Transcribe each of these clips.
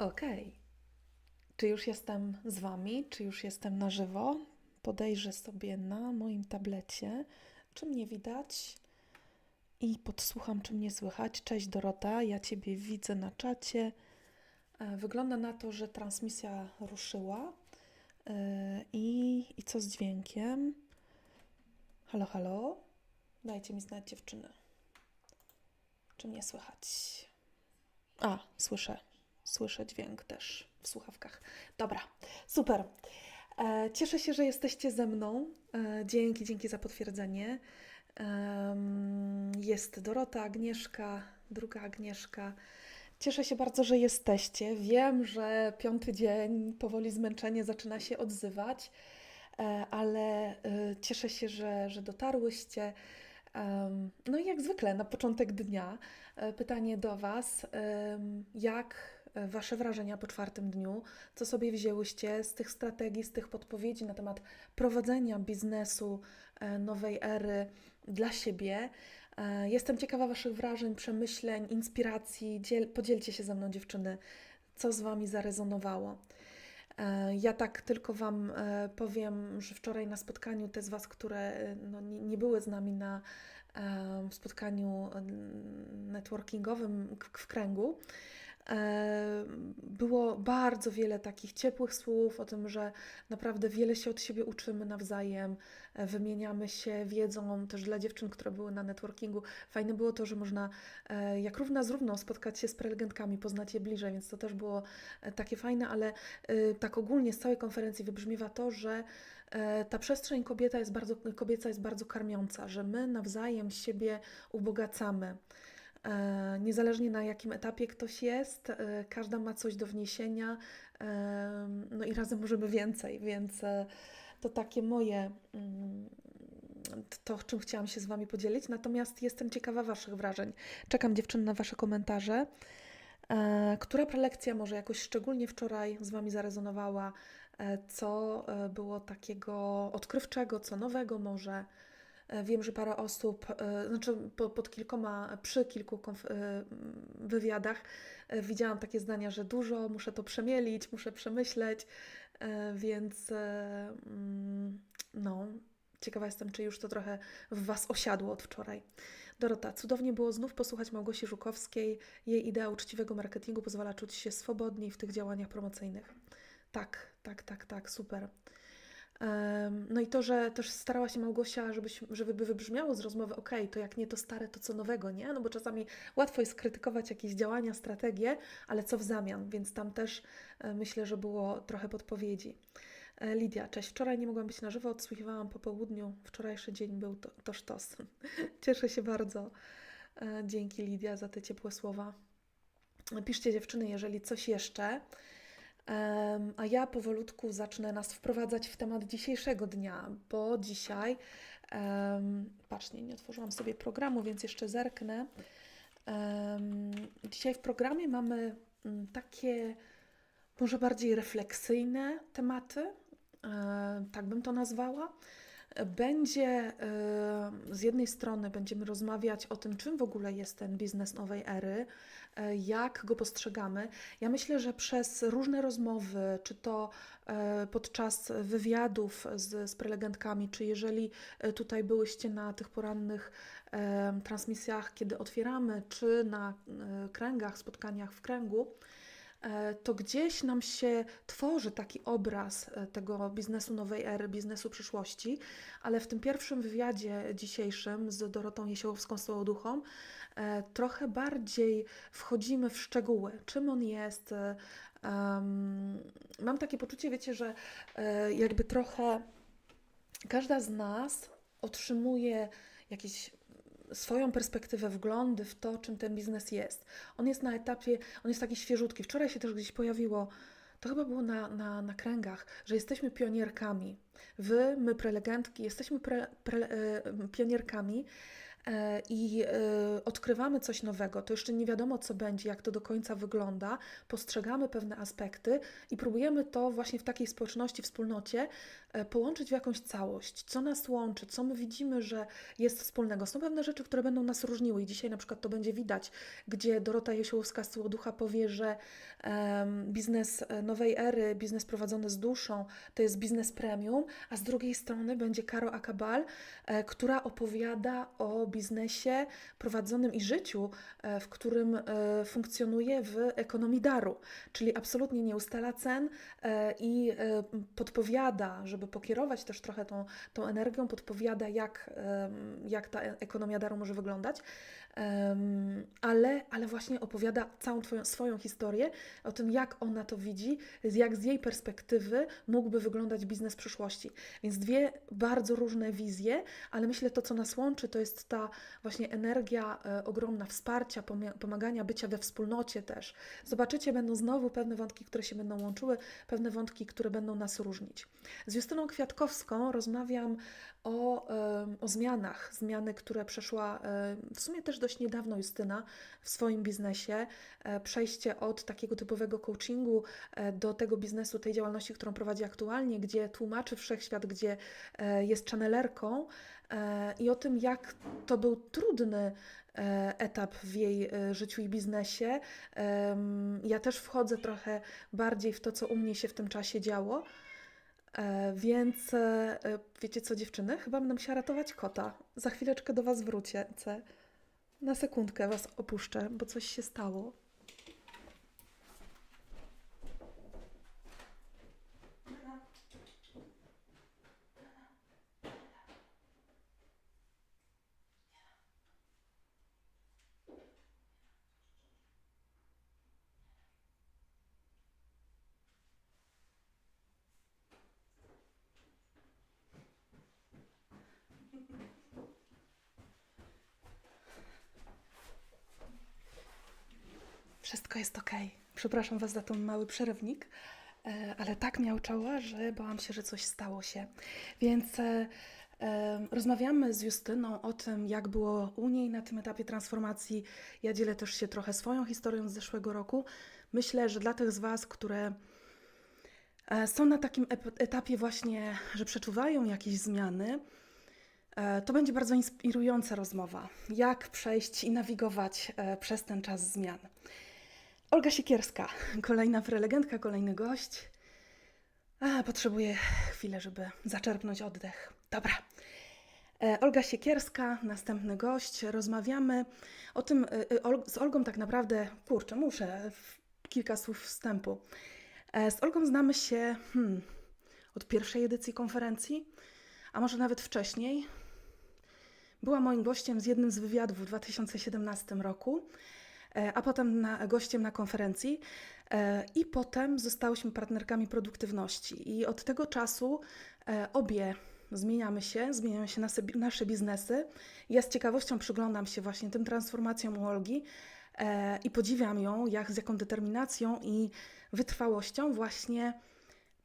Okej. Czy już jestem z Wami? Czy już jestem na żywo? Podejrzę sobie na moim tablecie, czy mnie widać i podsłucham, czy mnie słychać. Cześć Dorota, ja Ciebie widzę na czacie. E, Wygląda na to, że transmisja ruszyła. E, I, I co z dźwiękiem? Halo, halo? Dajcie mi znać, dziewczyny. Czy mnie słychać? A, słyszę. Słyszę dźwięk też w słuchawkach. Dobra, super. E, cieszę się, że jesteście ze mną. E, dzięki, dzięki za potwierdzenie. Jest Dorota, Agnieszka, druga Agnieszka. Cieszę się bardzo, że jesteście. Wiem, że piąty dzień, powoli zmęczenie zaczyna się odzywać, e, ale cieszę się, że, że dotarłyście. No i jak zwykle na początek dnia pytanie do Was, jak Wasze wrażenia po czwartym dniu, co sobie wzięłyście z tych strategii, z tych podpowiedzi na temat prowadzenia biznesu e, nowej ery dla siebie. E, Jestem ciekawa Waszych wrażeń, przemyśleń, inspiracji. Dziel, podzielcie się ze mną, dziewczyny, co z Wami zarezonowało. E, Ja tak tylko Wam e, powiem, że wczoraj na spotkaniu te z Was, które e, no, nie, nie były z nami na e, spotkaniu networkingowym w kręgu, e, było bardzo wiele takich ciepłych słów o tym, że naprawdę wiele się od siebie uczymy nawzajem, e, wymieniamy się wiedzą, też dla dziewczyn, które były na networkingu. Fajne było to, że można e, jak równa z równą spotkać się z prelegentkami, poznać je bliżej, więc to też było e, takie fajne, ale tak ogólnie z całej konferencji wybrzmiewa to, że ta przestrzeń kobieta jest bardzo, kobieca jest bardzo karmiąca, że my nawzajem siebie ubogacamy. E, Niezależnie na jakim etapie ktoś jest, e, każda ma coś do wniesienia, e, no i razem możemy więcej, więc to takie moje, mm, to czym chciałam się z Wami podzielić. Natomiast jestem ciekawa Waszych wrażeń. Czekam dziewczyny na Wasze komentarze. Która prelekcja może jakoś szczególnie wczoraj z Wami zarezonowała? Co było takiego odkrywczego, co nowego może? E, Wiem, że parę osób, e, znaczy po, pod kilkoma, przy kilku e, wywiadach widziałam takie zdania, że dużo, muszę to przemielić, muszę przemyśleć, więc mm, no, ciekawa jestem, czy już to trochę w Was osiadło od wczoraj. Dorota, cudownie było znów posłuchać Małgosi Żukowskiej. Jej idea uczciwego marketingu pozwala czuć się swobodniej w tych działaniach promocyjnych. Tak, tak, tak, tak, super. No i to, że też starała się Małgosia, żebyś, żeby wybrzmiało z rozmowy, ok, to jak nie to stare, to co nowego, nie? No bo czasami łatwo jest krytykować jakieś działania, strategie, ale co w zamian, więc tam też e, myślę, że było trochę podpowiedzi. E, Lidia, cześć. Wczoraj nie mogłam być na żywo, odsłuchiwałam po południu. Wczorajszy dzień był to, to sztos. Cieszę się bardzo. E, Dzięki Lidia za te ciepłe słowa. Piszcie dziewczyny, jeżeli coś jeszcze. A ja powolutku zacznę nas wprowadzać w temat dzisiejszego dnia, bo dzisiaj, em, patrz, nie, otworzyłam sobie programu, więc jeszcze zerknę. Dzisiaj w programie mamy mm, takie może bardziej refleksyjne tematy, e, tak bym to nazwała. Będzie e, z jednej strony będziemy rozmawiać o tym, czym w ogóle jest ten biznes nowej ery, e, jak go postrzegamy. Ja myślę, że przez różne rozmowy, czy to e, podczas wywiadów z, z prelegentkami, czy jeżeli tutaj byłyście na tych porannych transmisjach, kiedy otwieramy, czy na kręgach, spotkaniach w kręgu, to gdzieś nam się tworzy taki obraz e, tego biznesu nowej ery, biznesu przyszłości, ale w tym pierwszym wywiadzie dzisiejszym z Dorotą Jesiołowską Sołoduchą e, trochę bardziej wchodzimy w szczegóły, czym on jest. e, mam takie poczucie, wiecie, że e, jakby trochę każda z nas otrzymuje jakieś swoją perspektywę, wglądy w to, czym ten biznes jest. On jest na etapie, on jest taki świeżutki. Wczoraj się też gdzieś pojawiło, to chyba było na, na, na kręgach, że jesteśmy pionierkami. Wy, my prelegentki, jesteśmy pre, pre, e, pionierkami i e, odkrywamy coś nowego, to jeszcze nie wiadomo, co będzie, jak to do końca wygląda, postrzegamy pewne aspekty i próbujemy to właśnie w takiej społeczności, wspólnocie e, połączyć w jakąś całość. Co nas łączy, co my widzimy, że jest wspólnego. Są pewne rzeczy, które będą nas różniły i dzisiaj na przykład to będzie widać, gdzie Dorota Josiłowska z Ducha powie, że biznes e, nowej ery, biznes prowadzony z duszą, to jest biznes premium, a z drugiej strony będzie Karo Akabal, e, która opowiada o biznesie prowadzonym i życiu, e, w którym e, funkcjonuje w ekonomii daru, czyli absolutnie nie ustala cen e, i podpowiada, żeby pokierować też trochę tą, tą energią, podpowiada, jak, jak ta ekonomia daru może wyglądać. Ale, ale właśnie opowiada całą twoją, swoją historię o tym, jak ona to widzi, jak z jej perspektywy mógłby wyglądać biznes przyszłości. Więc dwie bardzo różne wizje, ale myślę, to co nas łączy, to jest ta właśnie energia e, ogromna wsparcia, pomagania, bycia we wspólnocie też. Zobaczycie, będą znowu pewne wątki, które się będą łączyły, pewne wątki, które będą nas różnić. Z Justyną Kwiatkowską rozmawiam o, o zmianach, zmiany, które przeszła em, w sumie też dość niedawno Justyna w swoim biznesie. E, Przejście od takiego typowego coachingu e, do tego biznesu, tej działalności, którą prowadzi aktualnie, gdzie tłumaczy wszechświat, gdzie e, jest channelerką e, i o tym, jak to był trudny e, etap w jej e, życiu i biznesie. Ja też wchodzę trochę bardziej w to, co u mnie się w tym czasie działo. E, Więc wiecie co, dziewczyny? Chyba będę musiała ratować kota. Za chwileczkę do Was wrócę. Na sekundkę Was opuszczę, bo coś się stało. Wszystko jest ok. Przepraszam Was za ten mały przerywnik, e, ale tak miałczała, że bałam się, że coś stało się. Więc e, e, rozmawiamy z Justyną o tym, jak było u niej na tym etapie transformacji. Ja dzielę też się trochę swoją historią z zeszłego roku. Myślę, że dla tych z Was, które są na takim etapie właśnie, że przeczuwają jakieś zmiany, to będzie bardzo inspirująca rozmowa. Jak przejść i nawigować przez ten czas zmian. Olga Siekierska, kolejna prelegentka, kolejny gość. A, potrzebuję chwilę, żeby zaczerpnąć oddech. Dobra. E, Olga Siekierska, następny gość. Rozmawiamy o tym e, e, z Olgą tak naprawdę, kurczę, muszę kilka słów wstępu. Z Olgą znamy się hmm, od pierwszej edycji konferencji, a może nawet wcześniej. Była moim gościem z jednym z wywiadów w 2017 roku, a potem na, gościem na konferencji. e, I potem zostałyśmy partnerkami produktywności. I od tego czasu e, obie zmieniamy się, zmieniają się nasze, nasze biznesy. Ja z ciekawością przyglądam się właśnie tym transformacjom u Olgi e, i podziwiam ją, jak z jaką determinacją i wytrwałością właśnie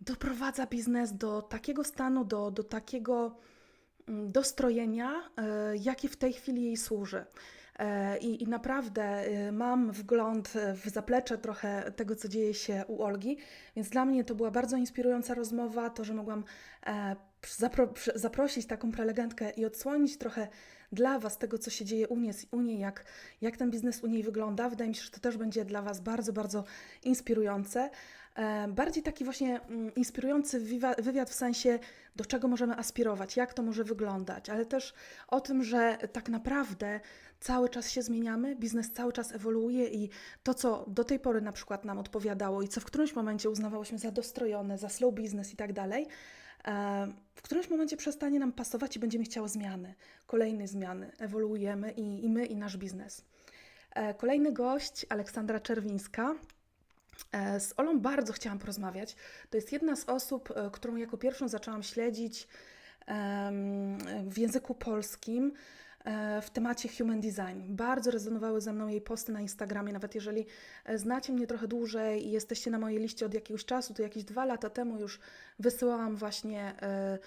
doprowadza biznes do takiego stanu, do, do takiego mm, dostrojenia, e, jakie w tej chwili jej służy. E, I, I naprawdę e, mam wgląd e, w zaplecze trochę tego, co dzieje się u Olgi, więc dla mnie to była bardzo inspirująca rozmowa, to, że mogłam zapro, zaprosić taką prelegentkę i odsłonić trochę dla Was tego, co się dzieje u, nie, u niej, jak, jak ten biznes u niej wygląda. Wydaje mi się, że to też będzie dla Was bardzo, bardzo inspirujące. E, Bardziej taki właśnie mm, inspirujący wywiad w sensie, do czego możemy aspirować, jak to może wyglądać, ale też o tym, że tak naprawdę cały czas się zmieniamy, biznes cały czas ewoluuje i to, co do tej pory na przykład nam odpowiadało i co w którymś momencie uznawałyśmy za dostrojone, za slow business i tak dalej, e, w którymś momencie przestanie nam pasować i będziemy chciały zmiany, kolejne zmiany, ewoluujemy i, i my, i nasz biznes. E, Kolejny gość, Aleksandra Czerwińska, Z Olą bardzo chciałam porozmawiać. To jest jedna z osób, e, którą jako pierwszą zaczęłam śledzić w języku polskim e, w temacie human design. Bardzo rezonowały ze mną jej posty na Instagramie, nawet jeżeli e, znacie mnie trochę dłużej i jesteście na mojej liście od jakiegoś czasu, to jakieś dwa lata temu już wysyłałam właśnie e,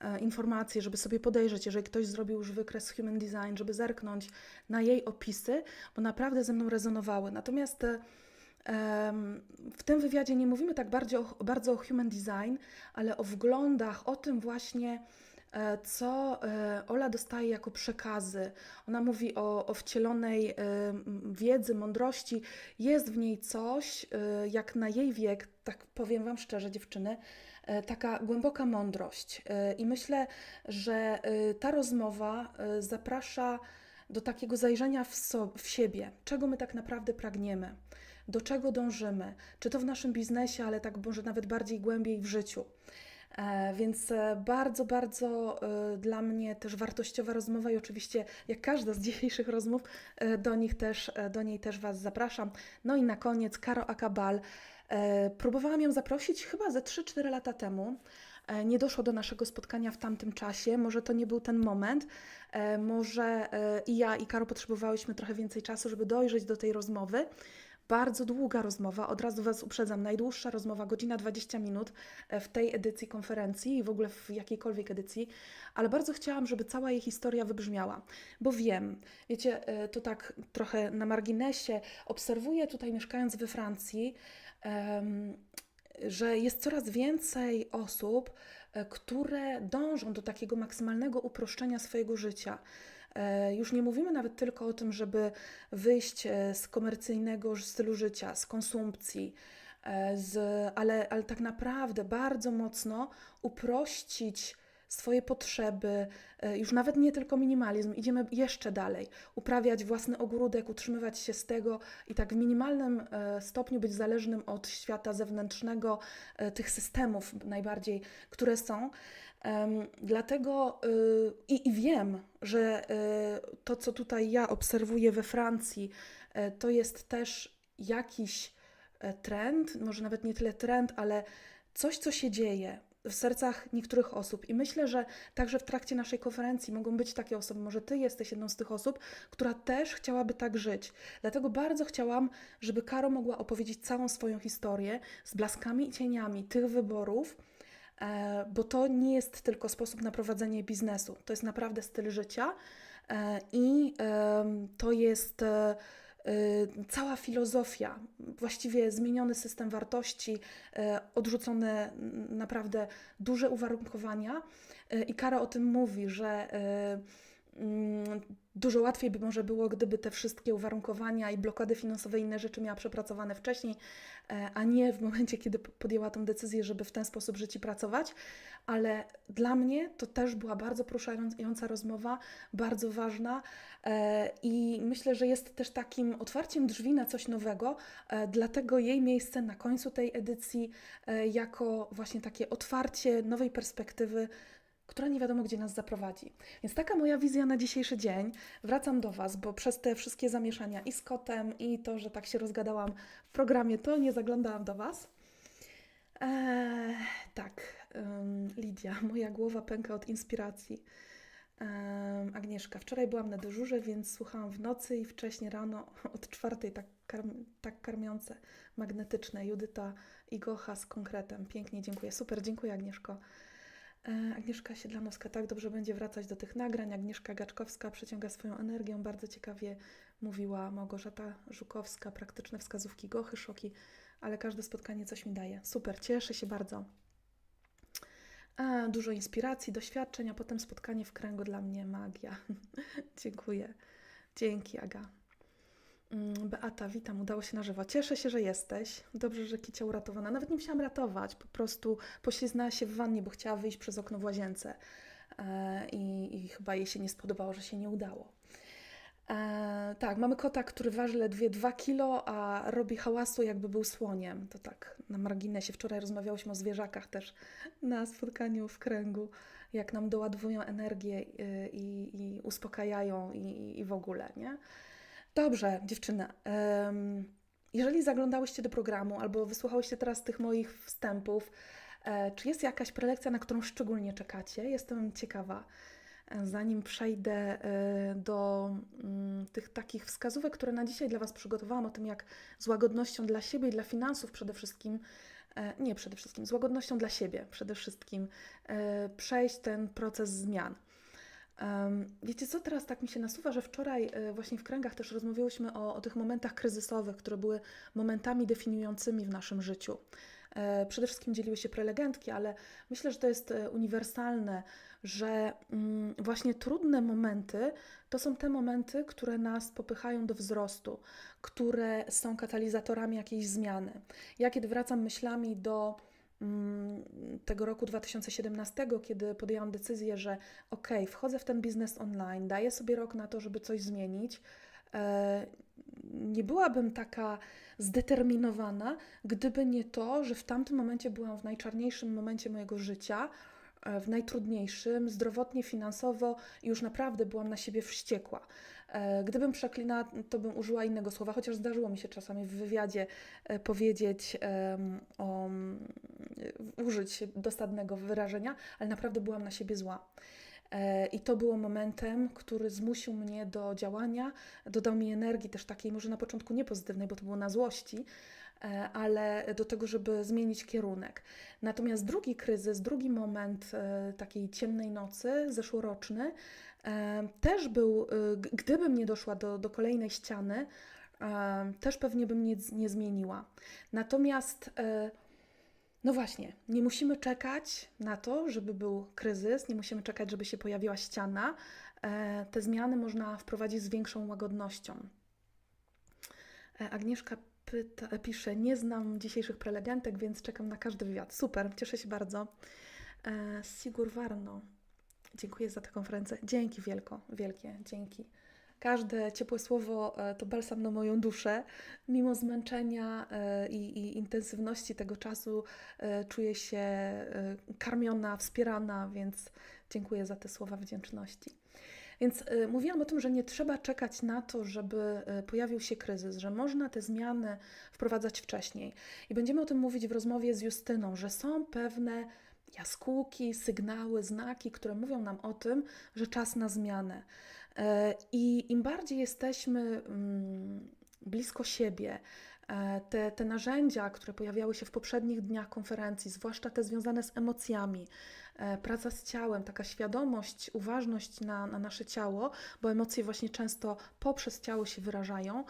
e, informacje, żeby sobie podejrzeć, jeżeli ktoś zrobił już wykres Human Design, żeby zerknąć na jej opisy, bo naprawdę ze mną rezonowały. Natomiast e, w tym wywiadzie nie mówimy tak bardzo bardzo o Human Design, ale o wglądach, o tym właśnie, e, co e, Ola dostaje jako przekazy. Ona mówi o, o wcielonej e, wiedzy, mądrości. Jest w niej coś, jak na jej wiek, tak powiem Wam szczerze, dziewczyny, taka głęboka mądrość. I myślę, że ta rozmowa zaprasza do takiego zajrzenia w, so, w siebie, czego my tak naprawdę pragniemy, do czego dążymy, czy to w naszym biznesie, ale tak może nawet bardziej głębiej w życiu. E, Więc e, bardzo, bardzo e, dla mnie też wartościowa rozmowa i oczywiście, jak każda z dzisiejszych rozmów, do, nich też, do niej też Was zapraszam. No i na koniec Karo Akabal. Próbowałam ją zaprosić chyba ze 3-4 lata temu. Nie doszło do naszego spotkania w tamtym czasie, może to nie był ten moment, może i ja i Karo potrzebowałyśmy trochę więcej czasu, żeby dojrzeć do tej rozmowy. Bardzo długa rozmowa, od razu Was uprzedzam, najdłuższa rozmowa, godzina 20 minut e, w tej edycji konferencji i w ogóle w jakiejkolwiek edycji, ale bardzo chciałam, żeby cała jej historia wybrzmiała, bo wiem, wiecie, e, to tak trochę na marginesie, obserwuję tutaj mieszkając we Francji, że jest coraz więcej osób, e, które dążą do takiego maksymalnego uproszczenia swojego życia. E, Już nie mówimy nawet tylko o tym, żeby wyjść e, z komercyjnego stylu życia, z konsumpcji, e, z, ale, ale tak naprawdę bardzo mocno uprościć swoje potrzeby, już nawet nie tylko minimalizm, idziemy jeszcze dalej, uprawiać własny ogródek, utrzymywać się z tego i tak w minimalnym stopniu być zależnym od świata zewnętrznego, tych systemów najbardziej, które są. Dlatego y, i, i wiem, że y, to, co tutaj ja obserwuję we Francji, e, to jest też jakiś e, trend, może nawet nie tyle trend, ale coś, co się dzieje w sercach niektórych osób. I myślę, że także w trakcie naszej konferencji mogą być takie osoby, może Ty jesteś jedną z tych osób, która też chciałaby tak żyć. Dlatego bardzo chciałam, żeby Karo mogła opowiedzieć całą swoją historię z blaskami i cieniami tych wyborów, bo to nie jest tylko sposób na prowadzenie biznesu, to jest naprawdę styl życia e, i to jest e, e, cała filozofia, właściwie zmieniony system wartości, e, odrzucone naprawdę duże uwarunkowania. E, I Kara o tym mówi, że e, dużo łatwiej by może było, gdyby te wszystkie uwarunkowania i blokady finansowe i inne rzeczy miała przepracowane wcześniej, e, a nie w momencie, kiedy podjęła tą decyzję, żeby w ten sposób żyć i pracować. Ale dla mnie to też była bardzo poruszająca rozmowa, bardzo ważna e, i myślę, że jest też takim otwarciem drzwi na coś nowego, e, dlatego jej miejsce na końcu tej edycji jako właśnie takie otwarcie nowej perspektywy, która nie wiadomo gdzie nas zaprowadzi. Więc taka moja wizja na dzisiejszy dzień. Wracam do Was, bo przez te wszystkie zamieszania i z kotem, i to, że tak się rozgadałam w programie, to nie zaglądałam do Was. Eee, tak, ym, Lidia, moja głowa pęka od inspiracji. Em, Agnieszka, wczoraj byłam na dyżurze, więc słuchałam w nocy i wcześnie rano od czwartej, tak, karm, tak karmiące, magnetyczne. Judyta i Gocha z konkretem. Pięknie, dziękuję. Super, dziękuję Agnieszko. E, Agnieszka Siedlanowska, tak dobrze będzie wracać do tych nagrań. Agnieszka Gaczkowska przeciąga swoją energią. Bardzo ciekawie mówiła Małgorzata Żukowska. Praktyczne wskazówki Gochy, szoki, ale każde spotkanie coś mi daje. Super, cieszę się bardzo. A, dużo inspiracji, doświadczeń, a potem spotkanie w kręgu dla mnie magia. Dziękuję. Dzięki, Aga. Mm, Beata, witam, udało się na żywo. Cieszę się, że jesteś. Dobrze, że Kicia uratowana. Nawet nie musiałam ratować, po prostu pośliznęła się w wannie, bo chciała wyjść przez okno w łazience. E, i, I chyba jej się nie spodobało, że się nie udało. E, tak, mamy kota, który waży ledwie 2 kilo, a robi hałasu, jakby był słoniem. To tak na marginesie. Wczoraj rozmawiałyśmy o zwierzakach też na spotkaniu w kręgu, jak nam doładowują energię y, i, i uspokajają i, i w ogóle, nie? Dobrze, dziewczyny. jeżeli zaglądałyście do programu albo wysłuchałyście teraz tych moich wstępów, e, czy jest jakaś prelekcja, na którą szczególnie czekacie? Jestem ciekawa. E, Zanim przejdę e, do mm, tych takich wskazówek, które na dzisiaj dla Was przygotowałam, o tym, jak z łagodnością dla siebie i dla finansów przede wszystkim nie przede wszystkim, z łagodnością dla siebie przede wszystkim, przejść ten proces zmian. Wiecie co, teraz tak mi się nasuwa, że wczoraj e, właśnie w kręgach też rozmawiałyśmy o, o tych momentach kryzysowych, które były momentami definiującymi w naszym życiu. E, Przede wszystkim dzieliły się prelegentki, ale myślę, że to jest e, uniwersalne, że mm, właśnie trudne momenty to są te momenty, które nas popychają do wzrostu, które są katalizatorami jakiejś zmiany. Ja kiedy wracam myślami do tego roku 2017, kiedy podjęłam decyzję, że ok, wchodzę w ten biznes online, daję sobie rok na to, żeby coś zmienić. e, Nie byłabym taka zdeterminowana, gdyby nie to, że w tamtym momencie byłam w najczarniejszym momencie mojego życia, w najtrudniejszym, zdrowotnie, finansowo i już naprawdę byłam na siebie wściekła. E, Gdybym przeklinała, to bym użyła innego słowa, chociaż zdarzyło mi się czasami w wywiadzie e, powiedzieć o, użyć dosadnego wyrażenia, ale naprawdę byłam na siebie zła. E, I to było momentem, który zmusił mnie do działania, dodał mi energii też takiej, może na początku nie pozytywnej, bo to było na złości, e, ale do tego, żeby zmienić kierunek. Natomiast drugi kryzys, drugi moment e, takiej ciemnej nocy, zeszłoroczny, e, też był, e, gdybym nie doszła do, do kolejnej ściany, e, też pewnie bym nie, nie zmieniła. Natomiast e, no właśnie, nie musimy czekać na to, żeby był kryzys, nie musimy czekać, żeby się pojawiła ściana. E, Te zmiany można wprowadzić z większą łagodnością. E, Agnieszka pyta, pisze, nie znam dzisiejszych prelegentek, więc czekam na każdy wywiad. Super, cieszę się bardzo. E, Sigur Warno, dziękuję za tę konferencję. Dzięki wielko, wielkie, dzięki. Każde ciepłe słowo e, to balsam na moją duszę. Mimo zmęczenia e, i, i intensywności tego czasu e, czuję się karmiona, wspierana, więc dziękuję za te słowa wdzięczności. Więc y, mówiłam o tym, że nie trzeba czekać na to, żeby y, pojawił się kryzys, że można te zmiany wprowadzać wcześniej. I będziemy o tym mówić w rozmowie z Justyną, że są pewne jaskółki, sygnały, znaki, które mówią nam o tym, że czas na zmianę. E, I im bardziej jesteśmy mm, blisko siebie, te, te narzędzia, które pojawiały się w poprzednich dniach konferencji, zwłaszcza te związane z emocjami, e, praca z ciałem, taka świadomość, uważność na, na nasze ciało, bo emocje właśnie często poprzez ciało się wyrażają,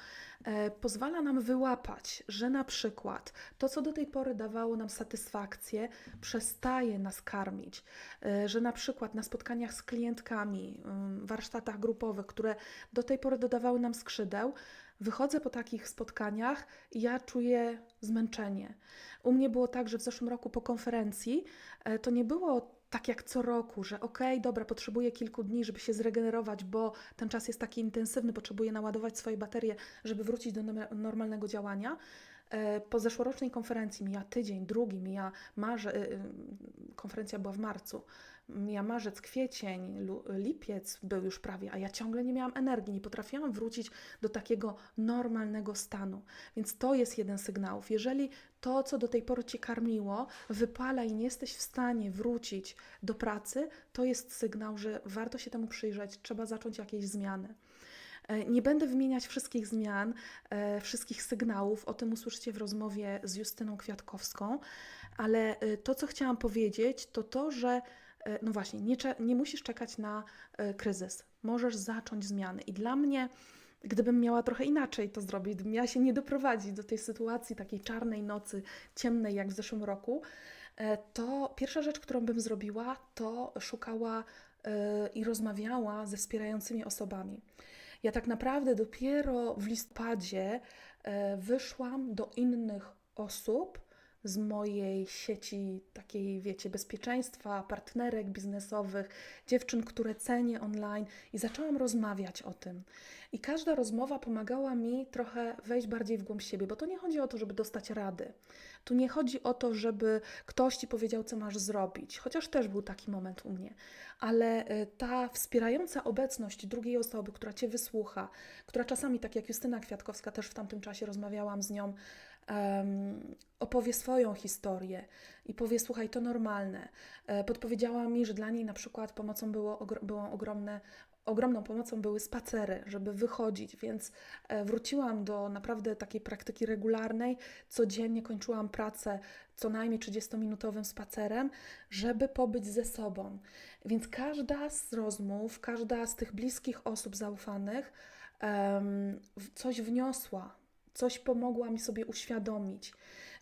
e, pozwala nam wyłapać, że na przykład to, co do tej pory dawało nam satysfakcję, przestaje nas karmić, e, że na przykład na spotkaniach z klientkami, ym, warsztatach grupowych, które do tej pory dodawały nam skrzydeł, wychodzę po takich spotkaniach i ja czuję zmęczenie. U mnie było tak, że w zeszłym roku po konferencji e, to nie było tak jak co roku, że okej, dobra, potrzebuję kilku dni, żeby się zregenerować, bo ten czas jest taki intensywny, potrzebuję naładować swoje baterie, żeby wrócić do norma- normalnego działania. E, Po zeszłorocznej konferencji mija tydzień, drugi, mija marze, y, y, konferencja była w marcu, mija marzec, kwiecień, lipiec był już prawie, a ja ciągle nie miałam energii, nie potrafiłam wrócić do takiego normalnego stanu. Więc to jest jeden z sygnałów. Jeżeli to, co do tej pory Cię karmiło, wypala i nie jesteś w stanie wrócić do pracy, to jest sygnał, że warto się temu przyjrzeć, trzeba zacząć jakieś zmiany. E, Nie będę wymieniać wszystkich zmian, e, wszystkich sygnałów, o tym usłyszycie w rozmowie z Justyną Kwiatkowską, ale e, to, co chciałam powiedzieć, to to, że no właśnie, nie, nie musisz czekać na e, kryzys. Możesz zacząć zmiany. I dla mnie, gdybym miała trochę inaczej to zrobić, gdybym miała się nie doprowadzić do tej sytuacji takiej czarnej nocy, ciemnej jak w zeszłym roku, e, to pierwsza rzecz, którą bym zrobiła, to szukała e, i rozmawiała ze wspierającymi osobami. Ja tak naprawdę dopiero w listopadzie e, wyszłam do innych osób z mojej sieci takiej, wiecie, bezpieczeństwa, partnerek biznesowych, dziewczyn, które cenię online i zaczęłam rozmawiać o tym. I każda rozmowa pomagała mi trochę wejść bardziej w głąb siebie, bo to nie chodzi o to, żeby dostać rady. Tu nie chodzi o to, żeby ktoś ci powiedział, co masz zrobić, chociaż też był taki moment u mnie, ale y, ta wspierająca obecność drugiej osoby, która cię wysłucha, która czasami, tak jak Justyna Kwiatkowska, też w tamtym czasie rozmawiałam z nią, em, opowie swoją historię i powie: Słuchaj, to normalne. E, Podpowiedziała mi, że dla niej na przykład pomocą było, było ogromne. Ogromną pomocą były spacery, żeby wychodzić, więc e, wróciłam do naprawdę takiej praktyki regularnej. Codziennie kończyłam pracę co najmniej 30-minutowym spacerem, żeby pobyć ze sobą. Więc każda z rozmów, każda z tych bliskich osób zaufanych w- coś wniosła, coś pomogła mi sobie uświadomić.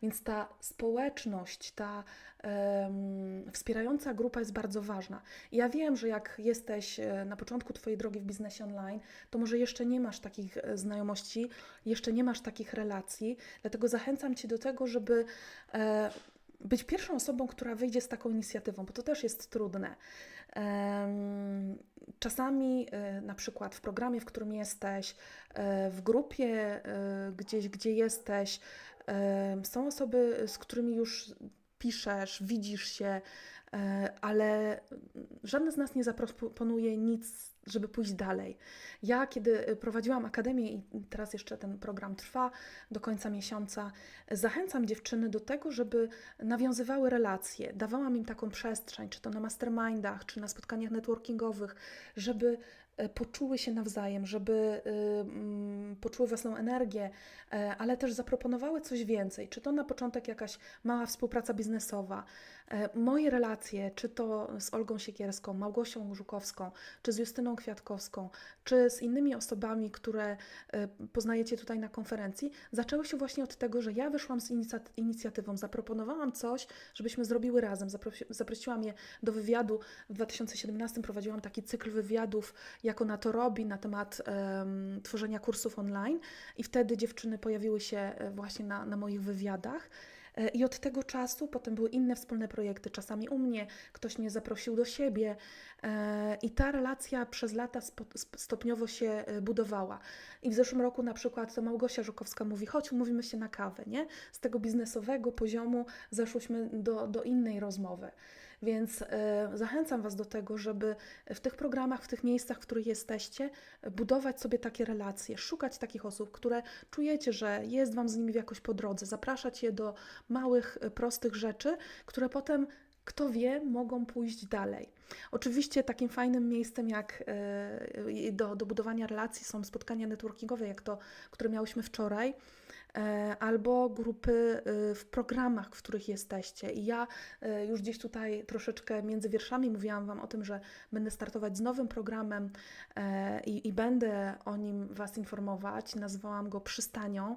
Więc ta społeczność, ta em, wspierająca grupa jest bardzo ważna. Ja wiem, że jak jesteś e, na początku Twojej drogi w biznesie online, to może jeszcze nie masz takich e, znajomości, jeszcze nie masz takich relacji, dlatego zachęcam Cię do tego, żeby e, być pierwszą osobą, która wyjdzie z taką inicjatywą, bo to też jest trudne. Czasami, e, na przykład w programie, w którym jesteś, e, w grupie e, gdzieś, gdzie jesteś, są osoby, z którymi już piszesz, widzisz się, ale żadne z nas nie zaproponuje nic, żeby pójść dalej. Ja, kiedy prowadziłam akademię i teraz jeszcze ten program trwa do końca miesiąca, zachęcam dziewczyny do tego, żeby nawiązywały relacje. Dawałam im taką przestrzeń, czy to na mastermindach, czy na spotkaniach networkingowych, żeby e, poczuły się nawzajem, żeby mm, poczuły własną energię, e, ale też zaproponowały coś więcej. Czy to na początek jakaś mała współpraca biznesowa. E, Moje relacje, czy to z Olgą Siekierską, Małgosią Żukowską, czy z Justyną Kwiatkowską, czy z innymi osobami, które e, poznajecie tutaj na konferencji, zaczęły się właśnie od tego, że ja wyszłam z inicja- inicjatywą, zaproponowałam coś, żebyśmy zrobiły razem. Zaprosi- Zaprosiłam je do wywiadu. W 2017 prowadziłam taki cykl wywiadów, jako na to robi, na temat em, tworzenia kursów online i wtedy dziewczyny pojawiły się e, właśnie na, na moich wywiadach. E, I od tego czasu potem były inne wspólne projekty, czasami u mnie, ktoś mnie zaprosił do siebie e, i ta relacja przez lata stopniowo się e, budowała. I w zeszłym roku na przykład to Małgosia Żukowska mówi, chodź, umówimy się na kawę, nie? Z tego biznesowego poziomu zeszłyśmy do, do innej rozmowy. Więc e, zachęcam Was do tego, żeby w tych programach, w tych miejscach, w których jesteście, budować sobie takie relacje, szukać takich osób, które czujecie, że jest Wam z nimi jakoś po drodze, zapraszać je do małych, e, prostych rzeczy, które potem, kto wie, mogą pójść dalej. Oczywiście takim fajnym miejscem jak e, do, do budowania relacji są spotkania networkingowe, jak to, które miałyśmy wczoraj, albo grupy e, w programach, w których jesteście. I ja e, już gdzieś tutaj troszeczkę między wierszami mówiłam Wam o tym, że będę startować z nowym programem e, i, i będę o nim Was informować. Nazwałam go Przystanią, e,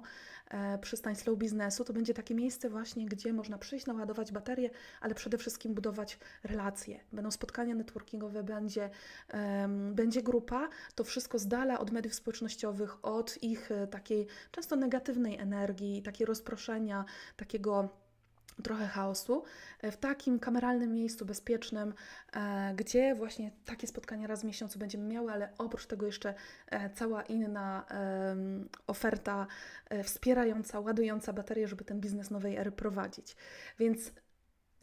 Przystań Slow Biznesu. To będzie takie miejsce właśnie, gdzie można przyjść, naładować baterię, ale przede wszystkim budować relacje. Będą spotkania networkingowe, będzie, będzie grupa, to wszystko z dala od mediów społecznościowych, od ich e, takiej często negatywnej energii, takiego rozproszenia, takiego trochę chaosu, e, w takim kameralnym miejscu bezpiecznym, e, gdzie właśnie takie spotkania raz w miesiącu będziemy miały, ale oprócz tego jeszcze e, cała inna oferta wspierająca, ładująca baterię, żeby ten biznes nowej ery prowadzić. Więc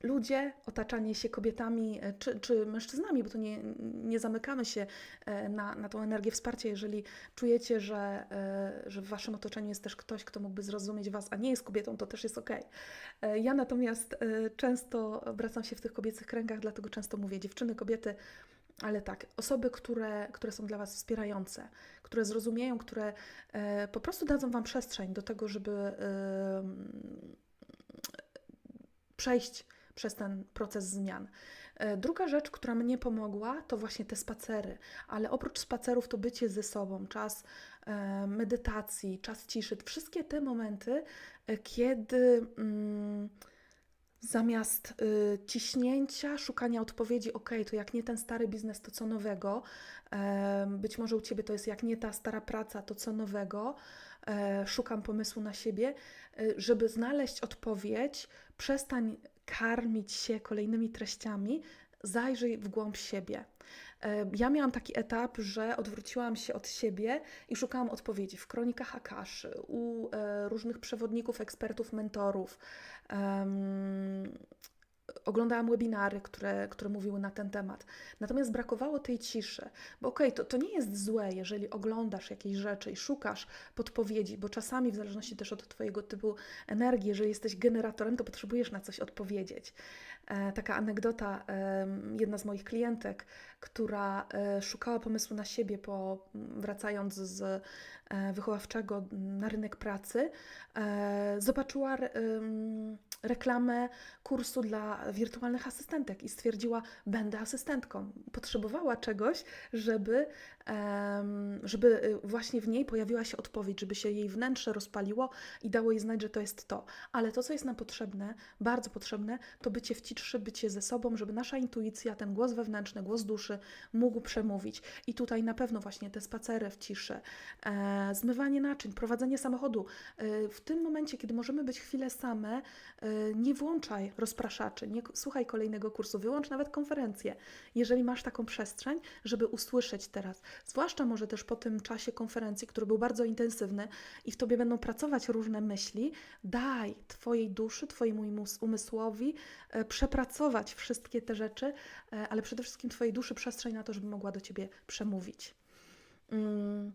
ludzie, otaczanie się kobietami e, czy, czy mężczyznami, bo to nie, nie zamykamy się e, na, na tą energię wsparcia. Jeżeli czujecie, że, e, że w waszym otoczeniu jest też ktoś, kto mógłby zrozumieć was, a nie jest kobietą, to też jest ok. Ja natomiast często obracam się w tych kobiecych kręgach, dlatego często mówię dziewczyny, kobiety, ale tak, osoby, które, które są dla Was wspierające, które zrozumieją, które po prostu dadzą Wam przestrzeń do tego, żeby przejść przez ten proces zmian. E, Druga rzecz, która mnie pomogła, to właśnie te spacery, ale oprócz spacerów to bycie ze sobą, czas e, medytacji, czas ciszy, wszystkie te momenty, e, kiedy mm, zamiast y, ciśnięcia, szukania odpowiedzi, ok, to jak nie ten stary biznes, to co nowego, e, być może u Ciebie to jest jak nie ta stara praca, to co nowego, e, szukam pomysłu na siebie, y, żeby znaleźć odpowiedź, przestań karmić się kolejnymi treściami, zajrzyj w głąb siebie. E, Ja miałam taki etap, że odwróciłam się od siebie i szukałam odpowiedzi w kronikach Akaszy, u e, różnych przewodników, ekspertów, mentorów. Oglądałam webinary, które, które mówiły na ten temat. Natomiast brakowało tej ciszy, bo okej, to, to nie jest złe, jeżeli oglądasz jakieś rzeczy i szukasz podpowiedzi, bo czasami, w zależności też od Twojego typu energii, jeżeli jesteś generatorem, to potrzebujesz na coś odpowiedzieć. E, taka anegdota, e, jedna z moich klientek, która e, szukała pomysłu na siebie, po, wracając z e, wychowawczego na rynek pracy, e, zobaczyła reklamę kursu dla wirtualnych asystentek i stwierdziła, będę asystentką. Potrzebowała czegoś, żeby, żeby y, właśnie w niej pojawiła się odpowiedź, żeby się jej wnętrze rozpaliło i dało jej znać, że to jest to. Ale to, co jest nam potrzebne, bardzo potrzebne, to bycie w ciszy, bycie ze sobą, żeby nasza intuicja, ten głos wewnętrzny, głos duszy mógł przemówić. I tutaj na pewno właśnie te spacery w ciszy, e, zmywanie naczyń, prowadzenie samochodu. E, w tym momencie, kiedy możemy być chwilę same, e, nie włączaj rozpraszaczy, nie słuchaj kolejnego kursu, wyłącz nawet konferencję, jeżeli masz taką przestrzeń, żeby usłyszeć teraz. Zwłaszcza może też po tym czasie konferencji, który był bardzo intensywny i w tobie będą pracować różne myśli, daj Twojej duszy, Twojemu umysłowi e, przepracować wszystkie te rzeczy, e, ale przede wszystkim Twojej duszy przestrzeń na to, żeby mogła do Ciebie przemówić. Mm,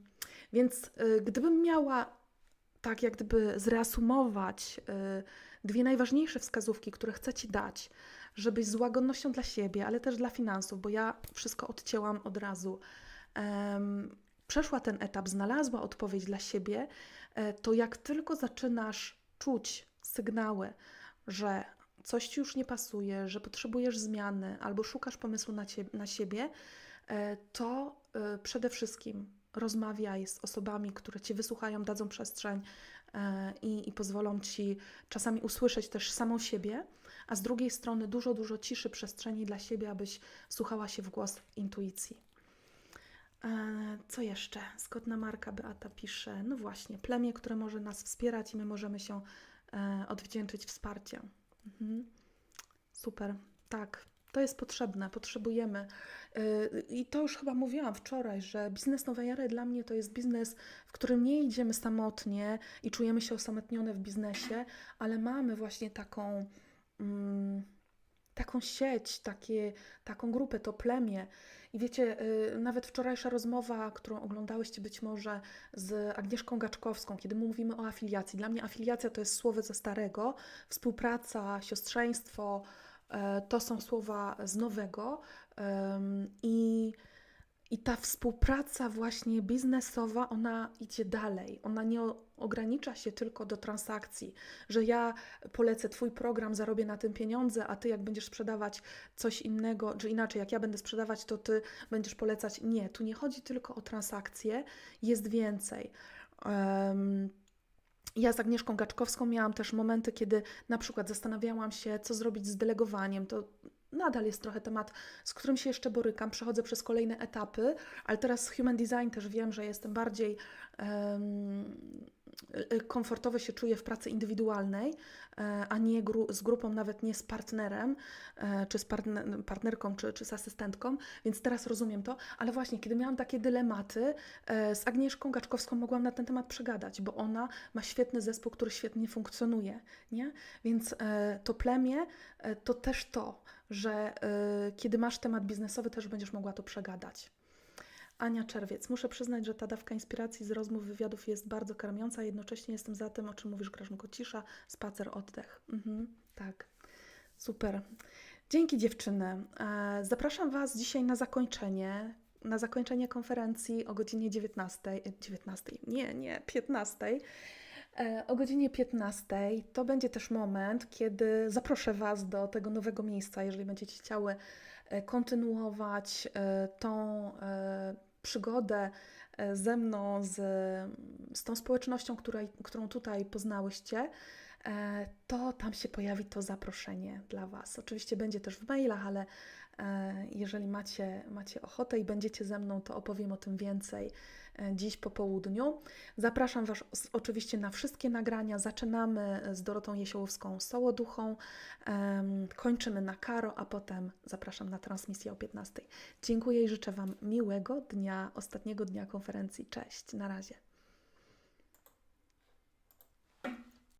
Więc e, gdybym miała tak jak gdyby zreasumować e, dwie najważniejsze wskazówki, które chcę Ci dać, żebyś z łagodnością dla siebie, ale też dla finansów, bo ja wszystko odcięłam od razu, em, przeszła ten etap, znalazła odpowiedź dla siebie, e, to jak tylko zaczynasz czuć sygnały, że coś ci już nie pasuje, że potrzebujesz zmiany albo szukasz pomysłu na, na siebie, e, to e, przede wszystkim rozmawiaj z osobami, które cię wysłuchają, dadzą przestrzeń i, i pozwolą ci czasami usłyszeć też samą siebie, a z drugiej strony dużo, dużo ciszy, przestrzeni dla siebie, abyś słuchała się w głos intuicji. E, Co jeszcze? Skotna Marka Beata pisze, no właśnie, plemię, które może nas wspierać i my możemy się e, odwdzięczyć wsparciem. Mhm. Super, tak, to jest potrzebne, potrzebujemy. E, I to już chyba mówiłam wczoraj, że biznes Nowej Ery dla mnie to jest biznes, w którym nie idziemy samotnie i czujemy się osamotnione w biznesie, ale mamy właśnie taką. Mm, taką sieć, takie, taką grupę, to plemię. I wiecie, y, nawet wczorajsza rozmowa, którą oglądałyście być może z Agnieszką Gaczkowską, kiedy mówimy o afiliacji. Dla mnie afiliacja to jest słowo ze starego, współpraca, siostrzeństwo, to są słowa z nowego. I i ta współpraca właśnie biznesowa, ona idzie dalej. Ona nie ogranicza się tylko do transakcji, że ja polecę Twój program, zarobię na tym pieniądze, a Ty jak będziesz sprzedawać coś innego, czy inaczej, jak ja będę sprzedawać, to Ty będziesz polecać. Nie, tu nie chodzi tylko o transakcje, jest więcej. Ja z Agnieszką Gaczkowską miałam też momenty, kiedy na przykład zastanawiałam się, co zrobić z delegowaniem. To nadal jest trochę temat, z którym się jeszcze borykam. Przechodzę przez kolejne etapy, ale teraz z Human Design też wiem, że jestem bardziej y, komfortowo się czuję w pracy indywidualnej, e, a nie gru- z grupą, nawet nie z partnerem, e, czy z partner- partnerką, czy, czy z asystentką, więc teraz rozumiem to, ale właśnie, kiedy miałam takie dylematy, e, z Agnieszką Gaczkowską mogłam na ten temat przegadać, bo ona ma świetny zespół, który świetnie funkcjonuje, nie? Więc to plemię to też to, że kiedy masz temat biznesowy, też będziesz mogła to przegadać. Ania Czerwiec. Muszę przyznać, że ta dawka inspiracji z rozmów, wywiadów jest bardzo karmiąca. Jednocześnie jestem za tym, o czym mówisz, Grażynko. Cisza, spacer, oddech. Mhm, tak, super. Dzięki dziewczyny. E, Zapraszam Was dzisiaj na zakończenie. Na zakończenie konferencji o godzinie 19. e, 19. Nie, nie, 15. E, O godzinie 15 to będzie też moment, kiedy zaproszę Was do tego nowego miejsca, jeżeli będziecie chciały e, kontynuować e, tą e, przygodę e, ze mną, z, z tą społecznością, której, którą tutaj poznałyście, e, to tam się pojawi to zaproszenie dla Was. Oczywiście będzie też w mailach, ale e, jeżeli macie, macie ochotę i będziecie ze mną, to opowiem o tym więcej dziś po południu. Zapraszam Was oczywiście na wszystkie nagrania. Zaczynamy z Dorotą Jesiołowską Sołoduchą, kończymy na Karo, a potem zapraszam na transmisję o 15. Dziękuję i życzę Wam miłego dnia, ostatniego dnia konferencji. Cześć, na razie.